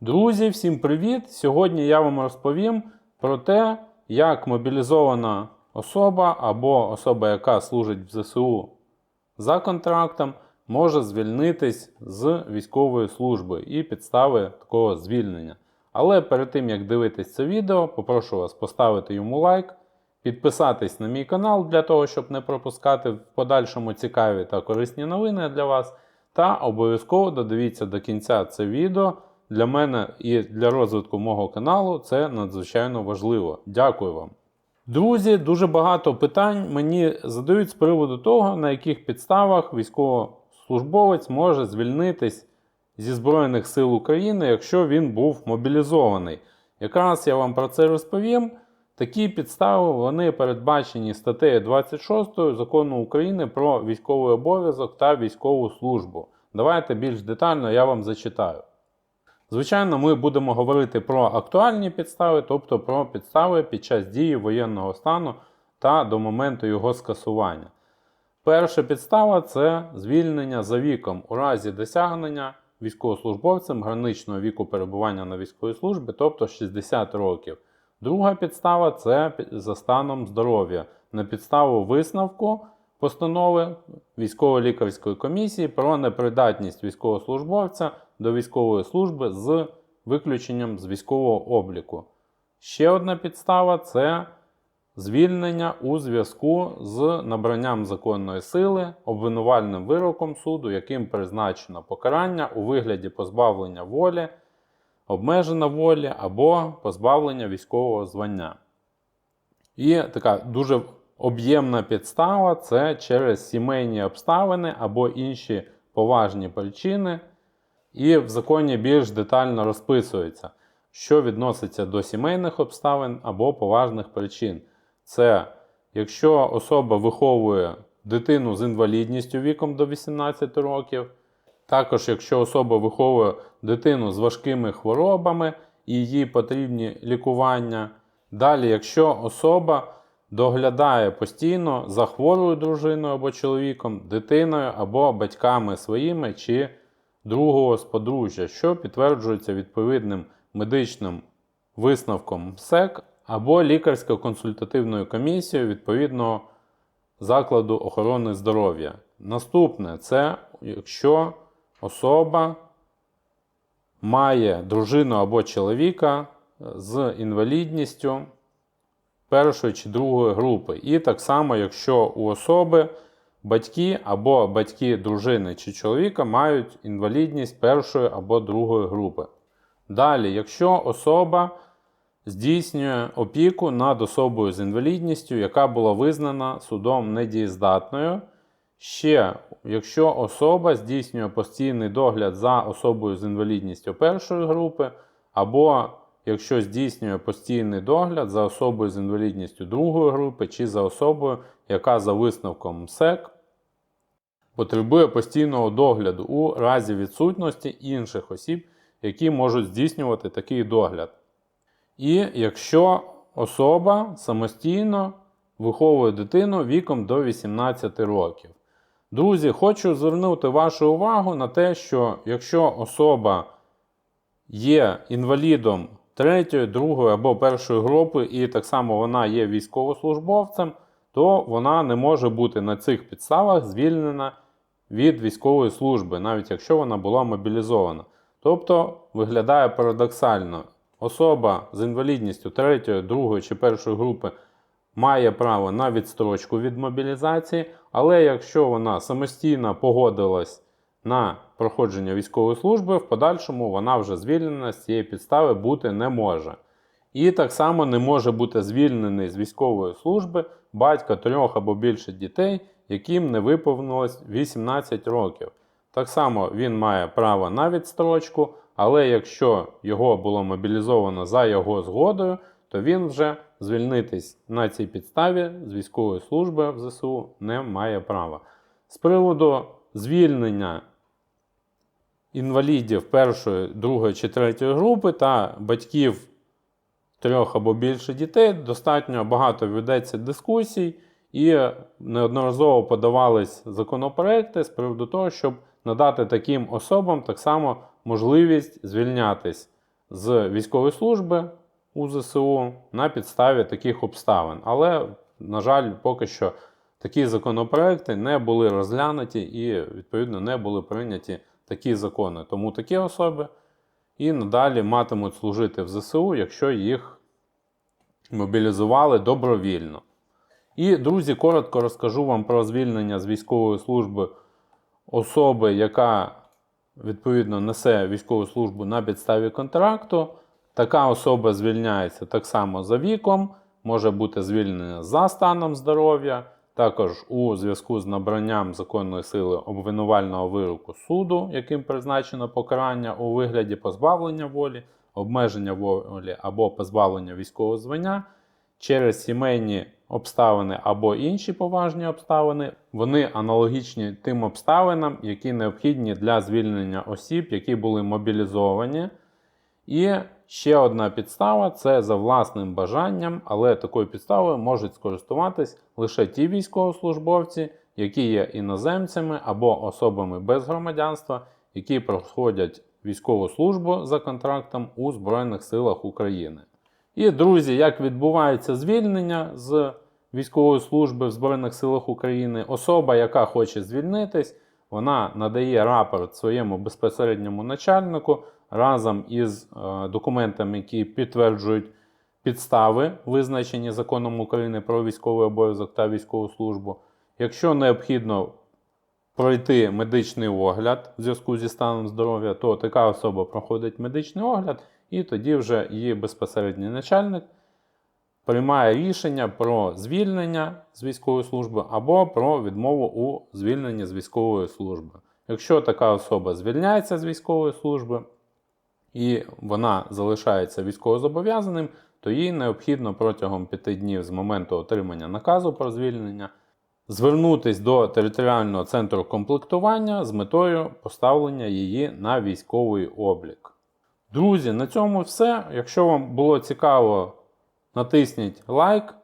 Друзі, всім привіт! Сьогодні я вам розповім про те, як мобілізована особа або особа, яка служить в ЗСУ за контрактом, може звільнитись з військової служби і підстави такого звільнення. Але перед тим як дивитись це відео, попрошу вас поставити йому лайк, підписатись на мій канал для того, щоб не пропускати в подальшому цікаві та корисні новини для вас. Та обов'язково додивіться до кінця це відео. Для мене і для розвитку мого каналу це надзвичайно важливо. Дякую вам. Друзі, дуже багато питань мені задають з приводу того, на яких підставах військовослужбовець може звільнитись зі Збройних сил України, якщо він був мобілізований. Якраз я вам про це розповім. Такі підстави вони передбачені статтею 26 закону України про військовий обов'язок та військову службу. Давайте більш детально я вам зачитаю. Звичайно, ми будемо говорити про актуальні підстави, тобто про підстави під час дії воєнного стану та до моменту його скасування. Перша підстава це звільнення за віком у разі досягнення військовослужбовцем граничного віку перебування на військовій службі, тобто 60 років. Друга підстава це за станом здоров'я на підставу висновку постанови військово-лікарської комісії про непридатність військовослужбовця до військової служби з виключенням з військового обліку. Ще одна підстава це звільнення у зв'язку з набранням законної сили обвинувальним вироком суду, яким призначено покарання у вигляді позбавлення волі, обмежена волі або позбавлення військового звання. І така дуже об'ємна підстава це через сімейні обставини або інші поважні причини. І в законі більш детально розписується, що відноситься до сімейних обставин або поважних причин. Це якщо особа виховує дитину з інвалідністю віком до 18 років, також якщо особа виховує дитину з важкими хворобами і їй потрібні лікування. Далі, якщо особа доглядає постійно за хворою дружиною або чоловіком, дитиною або батьками своїми чи другого з подружжя, що підтверджується відповідним медичним висновком МСЕК або лікарсько-консультативною комісією відповідного закладу охорони здоров'я. Наступне це якщо особа має дружину або чоловіка з інвалідністю першої чи другої групи. І так само, якщо у особи батьки або батьки дружини чи чоловіка мають інвалідність першої або другої групи. Далі, якщо особа здійснює опіку над особою з інвалідністю, яка була визнана судом недієздатною, ще якщо особа здійснює постійний догляд за особою з інвалідністю першої групи, або якщо здійснює постійний догляд за особою з інвалідністю другої групи, чи за особою, яка за висновком МСЕК потребує постійного догляду у разі відсутності інших осіб, які можуть здійснювати такий догляд. І якщо особа самостійно виховує дитину віком до 18 років. Друзі, хочу звернути вашу увагу на те, що якщо особа є інвалідом третьої, другої або першої групи, і так само вона є військовослужбовцем, то вона не може бути на цих підставах звільнена від військової служби, навіть якщо вона була мобілізована. Тобто виглядає парадоксально, особа з інвалідністю 3, 2 чи 1 групи має право на відстрочку від мобілізації, але якщо вона самостійно погодилась на проходження військової служби, в подальшому вона вже звільнена з цієї підстави бути не може. І так само не може бути звільнений з військової служби батько трьох або більше дітей, яким не виповнилось 18 років. Так само він має право на відстрочку, але якщо його було мобілізовано за його згодою, то він вже звільнитись на цій підставі з військової служби в ЗСУ не має права. З приводу звільнення інвалідів першої, другої чи третьої групи та батьків трьох або більше дітей достатньо багато ведеться дискусій, і неодноразово подавались законопроекти з приводу того, щоб надати таким особам так само можливість звільнятись з військової служби у ЗСУ на підставі таких обставин. Але, на жаль, поки що такі законопроекти не були розглянуті і, відповідно, не були прийняті такі закони. Тому такі особи і надалі матимуть служити в ЗСУ, якщо їх мобілізували добровільно. І, друзі, коротко розкажу вам про звільнення з військової служби особи, яка відповідно несе військову службу на підставі контракту. Така особа звільняється так само за віком, може бути звільнена за станом здоров'я, також у зв'язку з набранням законної сили обвинувального вироку суду, яким призначено покарання у вигляді позбавлення волі, обмеження волі або позбавлення військового звання через сімейні обставини або інші поважні обставини, вони аналогічні тим обставинам, які необхідні для звільнення осіб, які були мобілізовані. І ще одна підстава це за власним бажанням, але такою підставою можуть скористуватись лише ті військовослужбовці, які є іноземцями або особами без громадянства, які проходять військову службу за контрактом у Збройних силах України. І, друзі, як відбувається звільнення з військової служби в Збройних силах України, особа, яка хоче звільнитись, вона надає рапорт своєму безпосередньому начальнику разом із е, документами, які підтверджують підстави, визначені законом України про військовий обов'язок та військову службу. Якщо необхідно пройти медичний огляд в зв'язку зі станом здоров'я, то така особа проходить медичний огляд, і тоді вже її безпосередній начальник приймає рішення про звільнення з військової служби або про відмову у звільненні з військової служби. Якщо така особа звільняється з військової служби і вона залишається військовозобов'язаним, то їй необхідно протягом 5 днів з моменту отримання наказу про звільнення звернутись до територіального центру комплектування з метою поставлення її на військовий облік. Друзі, на цьому все. Якщо вам було цікаво, натисніть лайк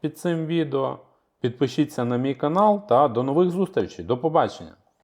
під цим відео, підпишіться на мій канал та до нових зустрічей. До побачення!